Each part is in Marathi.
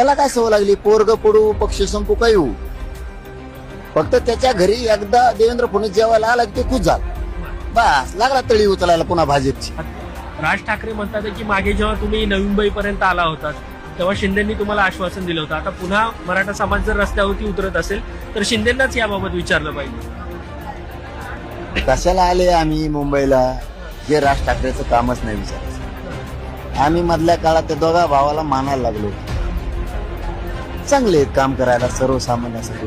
त्याला काय सवय लागली? पोरग पडू पक्ष संपू काय येऊ फक्त त्याच्या घरी एकदा देवेंद्र फडणवीस जेवायला आला की ते खुश झाला. बस लागला तळी उचलायला पुन्हा भाजपची. राज ठाकरे म्हणतात की मागे जेव्हा तुम्ही नवी मुंबईपर्यंत आला होतात तेव्हा शिंदेनी तुम्हाला आश्वासन दिलं होतं. आता पुन्हा मराठा समाज जर रस्त्यावरती उतरत असेल तर शिंदेनाच याबाबत विचारलं पाहिजे. कशाला आले आम्ही मुंबईला? हे राज ठाकरेचं कामच नाही विचारायचं. आम्ही मधल्या काळात त्या दोघा भावाला मानायला लागलो चांगले आहेत काम करायला सर्वसामान्यासाठी.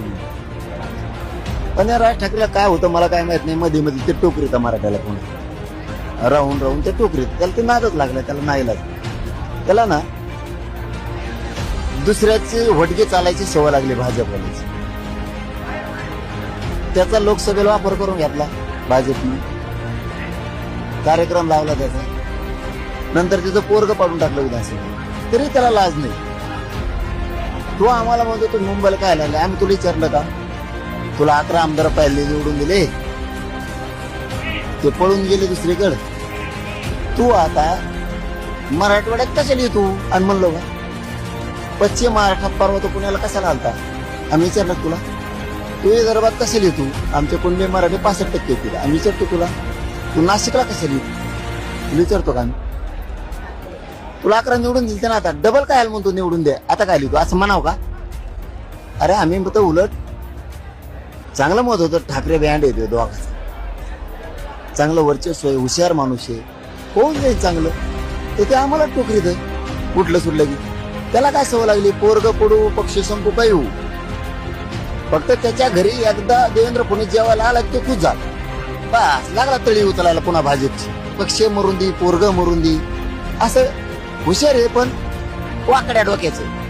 पण या राज ठाकरेला काय होतं मला काय माहीत नाही. मध्ये मध्ये ते टोकरीत मराठ्याला कोणी. राहून राहून ते टोकरीत. त्याला ते नादच लागलं त्याला नाही लागलं त्याला ना दुसऱ्याची वटके चालायची सवय लागली भाजपवाल्याची. त्याचा लोकसभेला वापर करून घेतला भाजपने. कार्यक्रम लावला त्याचा. नंतर त्याचं पोरग पाडून टाकलं विधानसभेत तरी त्याला लाज नाही. तो आम्हाला म्हणतो तू मुंबईला काय लागला? आम्ही तुला विचारलं का? तुला अकरा आमदार पाहिले निवडून दिले. ते पळून गेले दुसरीकडे. तू आता मराठवाड्यात कशाला येतो? आणि म्हणलो का? पश्चिम महाराष्ट्रात पर्वत पुण्याला कशाला आलता? आम्ही विचारलं तुला. तू विदर्भात कशाला येतो? आमचे कुंडे मराठी पासष्ट टक्के येतील. आम्ही विचारतो तुला. तू नाशिकला कशाला येतो? विचारतो का आम्ही? तुला अकरा निवडून दिलते ना आता. डबल काय आलं म्हणतो निवडून दे. आता काय लिहितो? असं म्हणाव का? अरे आम्ही तर उलट चांगलं मत होतं. ठाकरे बँड येतो दोघांचं. चांगलं वर्चस्व आहे हुशार माणूस आहे. होऊन जाईल चांगलं? तर ते आम्हाला टोकरीत आहे. कुठलं सुटलं की. त्याला काय सवय लागली? पोरग पडू पक्ष संपू काय होऊ. फक्त त्याच्या घरी एकदा देवेंद्र फडणवीस जेवायला आला तो ते खुश झाला. बस लागला तळी उचलायला पुन्हा भाजपची. पक्ष मरून दी पोरग मरून दी. असं हुशार आहे पण वाकड्या डोक्याचं.